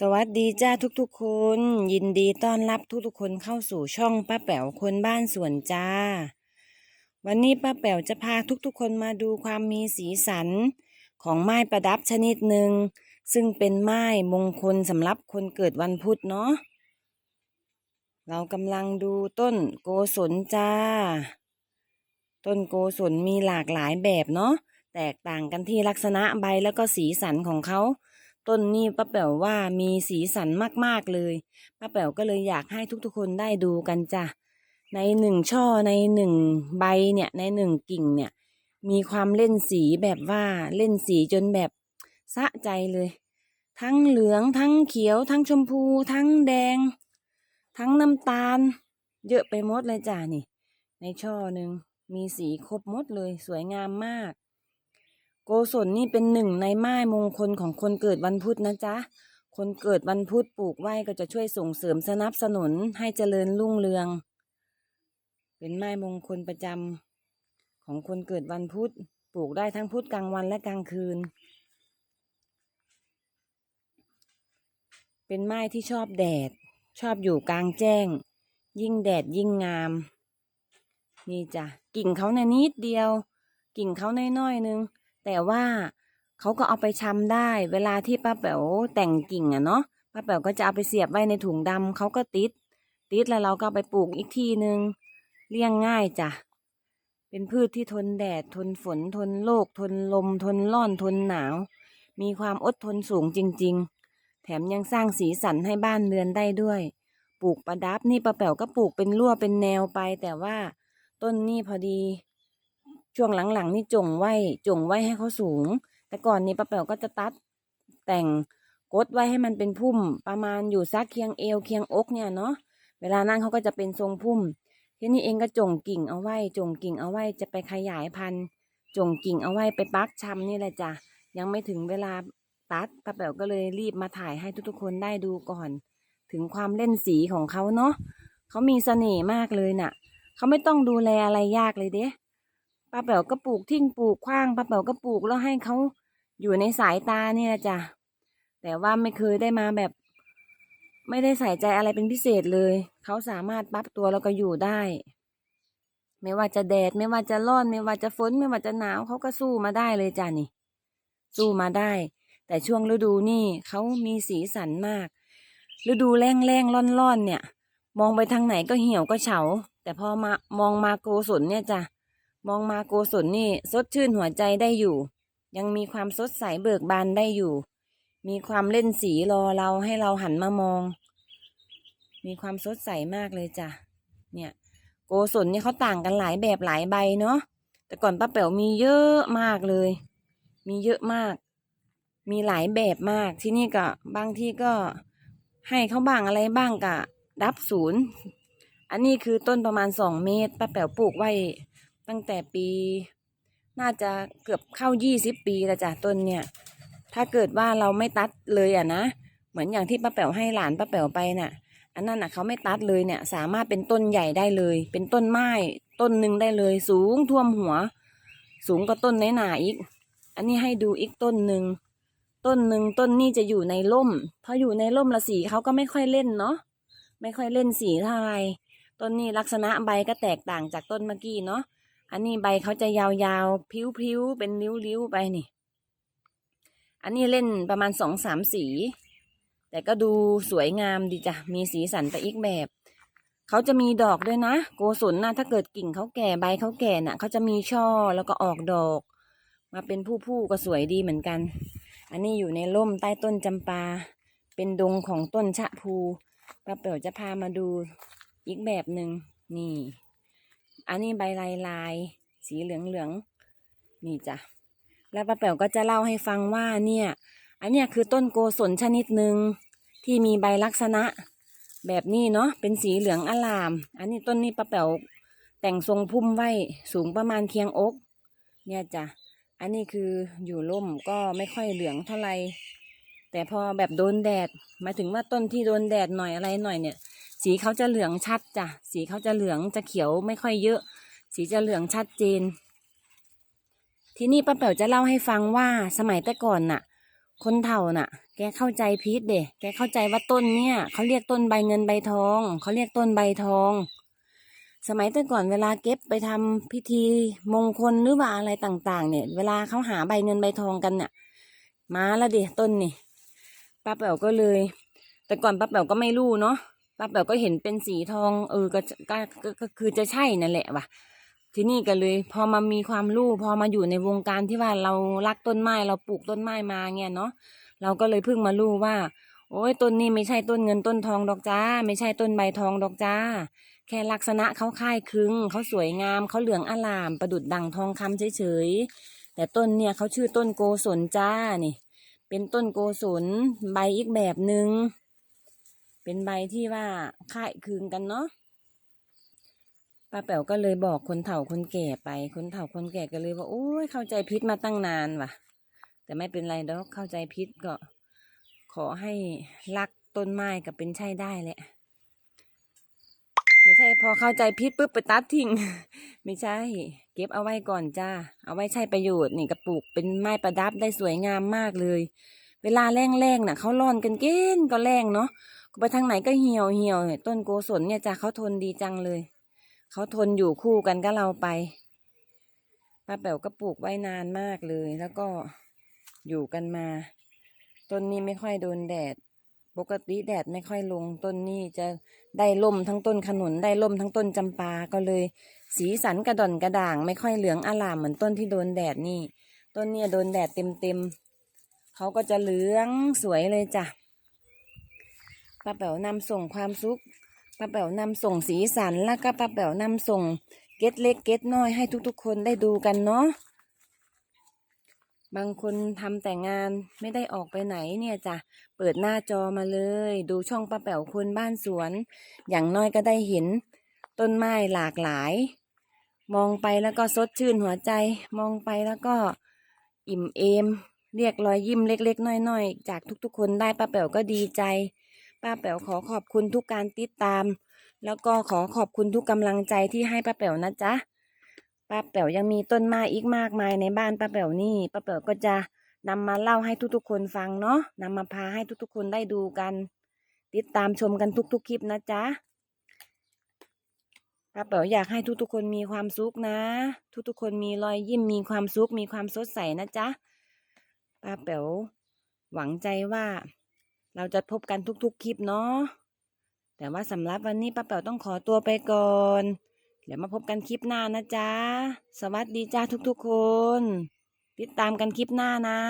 สวัสดีจ้าทุกๆคน ยินดีต้อนรับทุกๆคนเข้าสู่ช่องป้าแป๋วคนบ้านสวนจ้า วันนี้ป้าแป๋วจะพาทุกๆคนมาดูความมีสีสัน ของไม้ประดับชนิดหนึ่ง ซึ่งเป็นไม้มงคลสำหรับคนเกิดวันพุธเนาะเรากำลังดูต้นโกศลจ้า ต้นโกศลมีหลากหลายแบบเนาะแตกต่างกันที่ลักษณะใบแล้วก็สีสันของเขา ต้นนี้ป้าแป๋วว่ามีสีสันมากๆเลยป้าแป๋วก็เลยอยากให้ทุกๆคนได้ดูกันจ้ะในหนึ่งช่อในหนึ่งใบเนี่ยในหนึ่งกิ่งเนี่ย มีความเล่นสีแบบว่าเล่นสีจนแบบสะใจเลย ทั้งเหลืองทั้งเขียว ทั้งชมพู ทั้งแดง ทั้งน้ำตาล เยอะไปหมดเลยจ้ะนี่ ในช่อหนึ่งมีสีครบหมดเลยสวยงามมาก โกศลนี่เป็นหนึ่งในไม้มงคลของคนเกิดวันพุธนะจ๊ะ คนเกิดวันพุธปลูกไว้ก็จะช่วยส่งเสริมสนับสนุนให้เจริญรุ่งเรือง เป็นไม้มงคลประจำของคนเกิดวันพุธปลูกได้ทั้งพุธกลางวันและกลางคืน เป็นไม้ที่ชอบแดด ชอบอยู่กลางแจ้ง ยิ่งแดดยิ่งงาม นี่จ้ะกิ่งเขาเนี่ยนิดเดียว กิ่งเขาน้อยๆนึง แต่ว่าเขาก็เอาไปชำได้ เวลาที่ป้าแป๋วแต่งกิ่งอะเนาะป้าแป๋วก็จะเอาไปเสียบไว้ในถุงดำเขาก็ติด ติดแล้วเราก็ไปปลูกอีกทีนึงเลี้ยงง่ายจ้ะเป็นพืชที่ทนแดดทนฝนทนโรคทนลม ทนร้อนทนหนาว มีความอดทนสูงจริง ๆ แถมยังสร้างสีสันให้บ้านเรือนได้ด้วย ปลูกประดับนี่ป้าแป๋วก็ปลูกเป็นรั่วเป็นแนวไป แต่ว่าต้นนี่พอดี ช่วงหลังๆนี่จงไว้จงไว้ให้เขาสูง แต่ก่อนนี้ป้าแป๋วก็จะตัดแต่งกดไว้ให้มันเป็นพุ่ม ประมาณอยู่ซักเคียงเอวเคียงอกเนี่ยเนาะเวลานั่งเขาก็จะเป็นทรงพุ่ม ทีนี้เองก็จงกิ่งเอาไว้ จงกิ่งเอาไว้จะไปขยายพันธุ์ จงกิ่งเอาไว้ไปปักชำนี่แหละจ้ะยังไม่ถึงเวลาตัดป้าแป๋วก็เลยรีบมาถ่ายให้ทุกๆคนได้ดูก่อน ถึงความเล่นสีของเขาเนาะเขามีเสน่ห์มากเลยน่ะเขาไม่ต้องดูแลอะไรยากเลยเด้ ป้าแป๋วก็ปลูกทิ้งปลูกขว้างป้าแป๋วก็ปลูกแล้วให้เขาอยู่ในสายตาเนี่ยจ้ะแต่ว่าไม่เคยได้มาแบบ ไม่ได้ใส่ใจอะไรเป็นพิเศษเลย เขาสามารถปรับตัวแล้วก็อยู่ได้ ไม่ว่าจะแดด ไม่ว่าจะร้อน ไม่ว่าจะฝน ไม่ว่าจะหนาวเขาก็สู้มาได้เลยจ้ะนี่ สู้มาได้ แต่ช่วงฤดูนี่เขามีสีสันมาก ฤดูแรงแรงร้อนร้อนๆเนี่ย มองไปทางไหนก็เหี่ยวก็เฉา แต่พอมามองมาโกศลเนี่ยจ้ะ มองมาโกศลนี่สดชื่นหัวใจได้อยู่ ยังมีความสดใสเบิกบานได้อยู่ มีความเล่นสีรอเราให้เราหันมามอง มีความสดใสมากเลยจ้ะ เนี่ย โกศลเนี่ยเขาต่างกันหลายแบบหลายใบเนาะ แต่ก่อนป้าแป๋วมีเยอะมากเลย มีเยอะมาก มีหลายแบบมาก ที่นี่ก็บางที่ก็ให้เขาบ้างอะไรบ้างกะดับศูนย์ อันนี้คือต้นประมาณสองเมตรป้าแป๋วปลูกไว้ ตั้งแต่ปี น่าจะเกือบเข้ายี่สิบปีแล้วจ้ะต้นเนี่ย ถ้าเกิดว่าเราไม่ตัดเลยอะนะ เหมือนอย่างที่ป้าแป๋วให้หลานป้าแป๋วไปน่ะ อันนั้นน่ะเขาไม่ตัดเลยเนี่ย สามารถเป็นต้นใหญ่ได้เลย เป็นต้นไม้ต้นหนึ่งได้เลย สูงท่วมหัว สูงกว่าต้นไหนหนาอีก อันนี้ให้ดูอีกต้นหนึ่งต้นหนึ่งต้นนี้จะอยู่ในร่มพออยู่ในร่มละสีเขาก็ไม่ค่อยเล่นเนาะ ไม่ค่อยเล่นสีเท่าไหรต้นนี้ลักษณะใบก็แตกต่างจากต้นเมื่อกี้เนาะ อันนี้ใบเขาจะยาวๆพิ้วๆเป็นริ้วๆไปนี่ อันนี้เล่นประมาณสองสามสี แต่ก็ดูสวยงามดีจ้ะ มีสีสันไปอีกแบบ เขาจะมีดอกด้วยนะ โกศลนะถ้าเกิดกิ่งเขาแก่ใบเขาแก่น่ะเขาจะมีช่อแล้วก็ออกดอก มาเป็นผู้ๆก็สวยดีเหมือนกัน อันนี้อยู่ในร่มใต้ต้นจำปา เป็นดงของต้นชะพูป้าเป๋วจะพามาดูอีกแบบหนึ่งนี่ อันนี้ใบลายลาย สีเหลืองเหลืองนี่จ้ะแล้วป้าแป๋วก็จะเล่าให้ฟังว่าเนี่ย อันเนี้ยคือต้นโกศลชนิดหนึ่งที่มีใบลักษณะ แบบนี้เนาะเป็นสีเหลืองอลาม อันนี้ต้นนี้ป้าแป๋วแต่งทรงพุ่มไว้สูงประมาณเคียงอก เนี่ยจ้ะอันนี้คืออยู่ร่มก็ไม่ค่อยเหลืองเท่าไหร่แต่พอแบบโดนแดดหมายถึงว่าต้นที่โดนแดดหน่อยอะไรหน่อยเนี่ย สีเขาจะเหลืองชัดจ้ะ สีเขาจะเหลืองจะเขียวไม่ค่อยเยอะ สีจะเหลืองชัดเจน ทีนี้ป้าแป๋วจะเล่าให้ฟังว่าสมัยแต่ก่อนน่ะ คนเฒ่าน่ะ แกเข้าใจพีทเด็แกเข้าใจว่าต้นเนี่ยเขาเรียกต้นใบเงินใบทอง เขาเรียกต้นใบทอง สมัยแต่ก่อนเวลาเก็บไปทำพิธีมงคลหรือว่าอะไรต่าง ๆ เนี่ย เวลาเขาหาใบเงินใบทองกันเนี่ยมาแล้วดิต้นนี่ป้าแป๋วก็เลย แต่ก่อนป้าแป๋วก็ไม่รู้เนาะ ป้าแป๋วก็เห็นเป็นสีทองเออก็ก็ก็คือจะใช่นั่นแหละว่ะ ที่นี่ก็เลย พอมามีความรู้พอมาอยู่ในวงการที่ว่าเรารักต้นไม้เราปลูกต้นไม้มาเงี้ยเนาะเราก็เลยเพิ่งมารู้ว่า โอ้ยต้นนี้ไม่ใช่ต้นเงินต้นทองดอกจ้า ไม่ใช่ต้นใบทองดอกจ้า แค่ลักษณะเขาค่ายคึงเขาสวยงามเขาเหลืองอลาม ประดุดดั่งทองคำเฉยๆแต่ต้นเนี่ยเขาชื่อต้นโกศลจ้านี่ เป็นต้นโกศลใบอีกแบบหนึง่ง เป็นใบที่ว่าค่ายคลึงกันเนาะป้าแป๋วก็เลยบอกคนเฒ่าคนแก่ไป คนเฒ่าคนแก่ก็เลยว่าโอ้ยเข้าใจพิษมาตั้งนานว่ะ แต่ไม่เป็นไรดอกเข้าใจพิษก็ ขอให้รักต้นไม้กับเป็นใช่ได้แหละไม่ใช่พอเข้าใจพิษปุ๊บไปตัดทิ้งไม่ใช่ เก็บเอาไว้ก่อนจ้าเอาไว้ใช้ประโยชน์นี่กระปลูกเป็นไม้ประดับได้สวยงามมากเลย เวลาแรงๆน่ะเขาร่อนกันเกินก็แรงเนาะ ไปทางไหนก็เหี่ยวเหี่ยวต้นโกศลเนี่ยจ้าเขาทนดีจังเลย เขาทนอยู่คู่กันกับเราไปป้าแป๋วก็ปลูกไว้นานมากเลย แล้วก็อยู่กันมาต้นนี้ไม่ค่อยโดนแดด ปกติแดดไม่ค่อยลงต้นนี้จะได้ล่มทั้งต้นขนุนได้ล่มทั้งต้นจำปาก็เลย สีสันกระดอนกระด่าง ไม่ค่อยเหลืองอลามเหมือนต้นที่โดนแดดนี่ ต้นเนี่ยโดนแดดเต็มเต็มเขาก็จะเหลืองสวยเลยจ้ะ ป้าแป๋วนำส่งความสุขป้าแป๋วนำส่งสีสันแล้วก็ป้าแป๋วนำส่งเก็ตเล็กเก็ตน้อยให้ทุกๆ คนได้ดูกันเนาะบางคนทำแต่งานไม่ได้ออกไปไหนเนี่ยจ้ะเปิดหน้าจอมาเลย ดูช่องป้าแป๋วคนบ้านสวน อย่างน้อยก็ได้เห็น ต้นไม้หลากหลาย มองไปแล้วก็สดชื่นหัวใจ มองไปแล้วก็อิ่มเอม เรียกรอยยิ้มเล็กๆ น้อยๆ จากทุกๆ คนได้ป้าแป๋วก็ดีใจ ป้าแป๋วขอขอบคุณทุกการติดตาม แล้วก็ขอขอบคุณทุกกำลังใจที่ให้ป้าแป๋วนะจ๊ะป้าแป๋วยังมีต้นไม้อีกมากมายในบ้านป้าแป๋วนี่ป้าแป๋วก็จะนำมาเล่าให้ทุกๆคนฟังเนาะนำมาพาให้ทุกๆคนได้ดูกัน ติดตามชมกันทุกๆคลิปนะจ๊ะป้าแป๋วอยากให้ทุกๆคนมีความสุขนะ ทุกๆคนมีรอยยิ้มมีความสุขมีความสดใสนะจ๊ะป้าแป๋วหวังใจว่า เราจะพบกันทุกๆคลิปเนาะแต่ว่าสำหรับวันนี้ป้าเป๋วต้องขอตัวไปก่อน เดี๋ยวมาพบกันคลิปหน้านะจ๊ะ สวัสดีจ้าทุกๆคน ติดตามกันคลิปหน้านะ